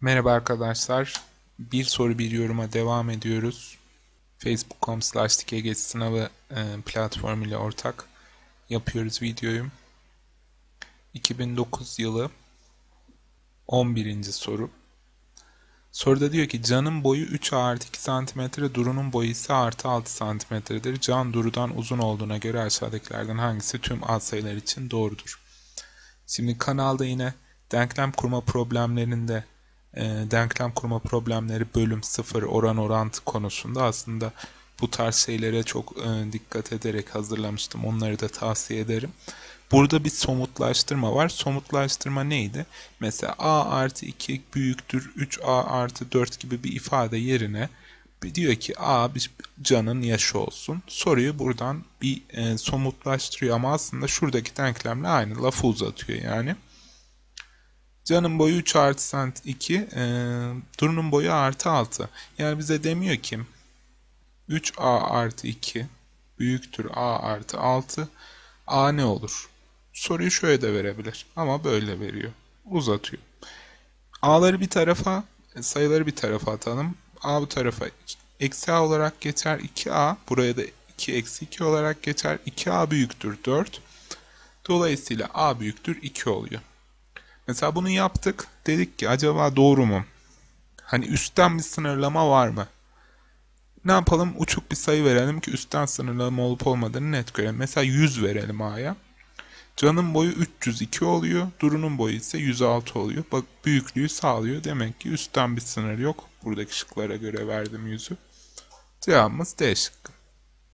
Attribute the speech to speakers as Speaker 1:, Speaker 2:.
Speaker 1: Merhaba arkadaşlar. Bir soru bir yoruma devam ediyoruz. Facebook.com slash geç sınavı e, platformu ile ortak yapıyoruz videoyu. 2009 yılı 11. soru. Soruda diyor ki Can'ın boyu 3 artı 2 cm, Duru'nun boyu ise artı 6 cm'dir. Can Duru'dan uzun olduğuna göre aşağıdakilerden hangisi tüm A sayılar için doğrudur? Şimdi kanalda yine denklem kurma problemlerinde e, denklem kurma problemleri bölüm 0 oran orantı konusunda aslında bu tarz şeylere çok e, dikkat ederek hazırlamıştım. Onları da tavsiye ederim. Burada bir somutlaştırma var. Somutlaştırma neydi? Mesela a artı 2 büyüktür 3a artı 4 gibi bir ifade yerine diyor ki a bir canın yaşı olsun. Soruyu buradan bir e, somutlaştırıyor ama aslında şuradaki denklemle aynı lafı uzatıyor yani. Canın boyu 3 artı sant 2, e, Duru'nun boyu artı 6. Yani bize demiyor ki 3a artı 2 büyüktür a artı 6. a ne olur? Soruyu şöyle de verebilir ama böyle veriyor. Uzatıyor. a'ları bir tarafa, sayıları bir tarafa atalım. a bu tarafa eksi a olarak geçer 2a. Buraya da 2 eksi 2 olarak geçer. 2a büyüktür 4. Dolayısıyla a büyüktür 2 oluyor. Mesela bunu yaptık. Dedik ki acaba doğru mu? Hani üstten bir sınırlama var mı? Ne yapalım? Uçuk bir sayı verelim ki üstten sınırlama olup olmadığını net görelim. Mesela 100 verelim A'ya. Can'ın boyu 302 oluyor. Duru'nun boyu ise 106 oluyor. Bak büyüklüğü sağlıyor. Demek ki üstten bir sınır yok. Buradaki şıklara göre verdim 100'ü. Cevabımız D şıkkı.